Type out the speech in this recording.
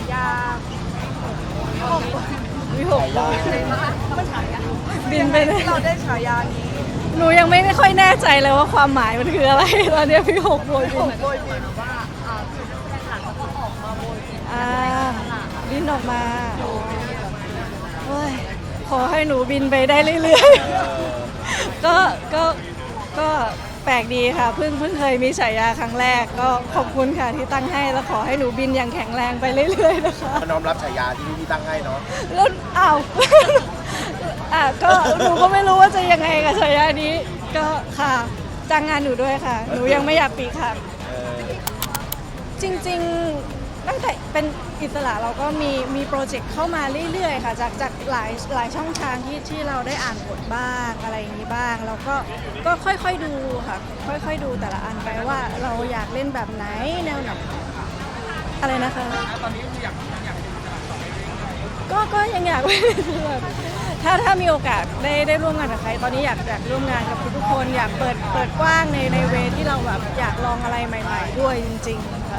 ายาวิหกโบยมันฉายาบินไปเลยเราได้ฉายานี้หนูยังไม่ค่อยแน่ใจเลยว่าความหมายมันคืออะไร ตอนเนี้ยพี่หกโบยบินโดยเหมือนว่าอ่าคือนักแสดงหลักเขาก็ออกมาโบยบินอ่าบินออกมาโอ้ยขอให้หนูบินไปได้เรื่อยๆ ก็ก็ก็ แปลกดีค่ะเพิ่งเพิ่งเคยมีฉายาครั้งแรก ก็ขอบคุณค่ะที่ตั้งให้แล้วขอให้หนูบินอย่างแข็งแรงไปเรื่อยๆนะคะก็น้อมรับฉายาที่พี่ตั้งให้เนาะแล้วอ้าวอะก็หนูก็ไม่รู้ว่าจะยังไงกับฉายานี้ ก็ค่ะจ้างงานหนูด้วยค่ะ หนูยังไม่อยากปีกค่ะ เออจริงๆ ตั้งแต่เป็นอิสระเราก็มีมีโปรเจกต์เข้ามาเรื่อยๆ ค่ะ จากจากหลายหลายช่องทางที่ที่เราได้อ่านบทบ้างอะไรอย่างนี้บ้าง แล้วก็ก็ค่อยๆดูค่ะ ค่อยๆดูแต่ละอันไปว่าเราอยากเล่นแบบไหนแนวไหนอะไรนะคะก็ก็ยังอยากแบบถ้าถ้ามีโอกาสได้ได้ร่วมงานกับใคร ตอนนี้อยากอยากร่วมงานกับทุกๆคนอยากเปิดเปิดกว้างในในเวที่เราแบบอยากลองอะไรใหม่ ๆ ด้วยจริง ๆ ค่ะ